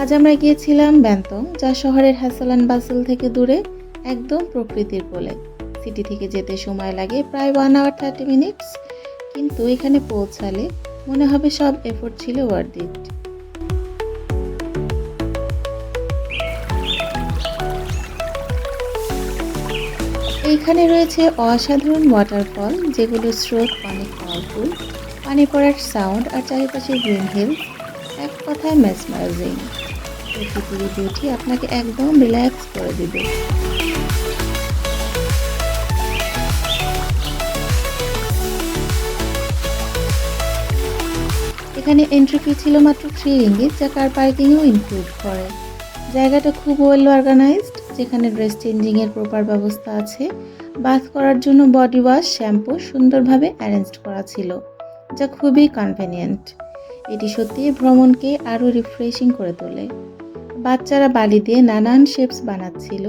আজ আমরা গিয়েছিলাম ব্যান্তং, যা শহরের হ্যাসেল বাসেল থেকে দূরে একদম প্রকৃতির কোলে। সিটি থেকে যেতে সময় লাগে প্রায় ওয়ান আওয়ার থার্টি মিনিটস কিন্তু এখানে পৌঁছালে মনে হবে সব এফোর্ট ছিল ওয়ার্ড ইট এইখানে রয়েছে অসাধারণ ওয়াটারফল যেগুলোর স্রোত অনেক পাওয়ারফুল পানি পড়ার সাউন্ড আর চারিপাশে গ্রিন হিল এক কথায় মেসমাইজিং প্রকৃতির বিউটি আপনাকে একদম রিল্যাক্স করে দিবে। এখানে এন্ট্রি ফি ছিল মাত্র থ্রি রিঙ্গিত যা কার পার্কিংও ইনক্লুড করে। জায়গাটা খুব ওয়েল অর্গানাইজড যেখানে ড্রেস চেঞ্জিংয়ের প্রপার ব্যবস্থা আছে। বাথ করার জন্য বডি ওয়াশ শ্যাম্পু সুন্দরভাবে অ্যারেঞ্জড করা ছিল, যা খুবই কনভেনিয়েন্ট এটি সত্যিই ভ্রমণকে আরও রিফ্রেশিং করে তোলে। বাচ্চারা বালি দিয়ে নানান শেপস বানাচ্ছিল,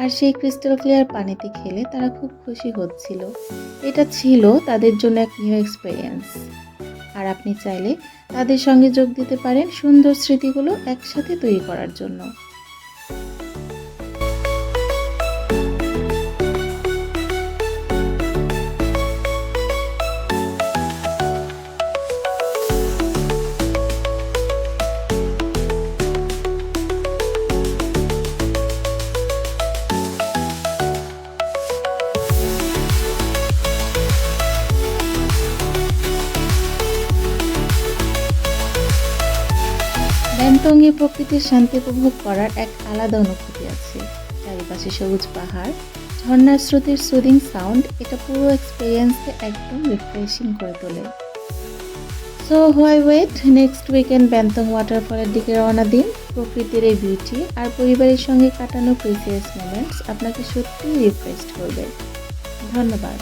আর সেই ক্রিস্টাল ক্লিয়ার পানিতে খেলে তারা খুব খুশি হচ্ছিল। এটা ছিল তাদের জন্য এক নিউ এক্সপিরিয়েন্স আর আপনি চাইলে তাদের সঙ্গে যোগ দিতে পারেন সুন্দর স্মৃতিগুলো একসাথে তৈরি করার জন্য। ব্যান্তঙ্গে প্রকৃতির শান্তি উপভোগ করার এক আলাদা অনুভূতি আছে। চারিপাশে সবুজ পাহাড়, ঝর্ণার স্রোতের সুদিং সাউন্ড এটা পুরো এক্সপিরিয়েন্সকে একদম রিফ্রেশিং করে তোলে। So why wait next weekend ব্যান্তং ওয়াটারফলের দিকে রওনা দিন। প্রকৃতির এই বিউটি আর পরিবারের সঙ্গে কাটানো প্রিসিয়াস মোমেন্টস আপনাকে সত্যিই রিফ্রেশ করবে। ধন্যবাদ।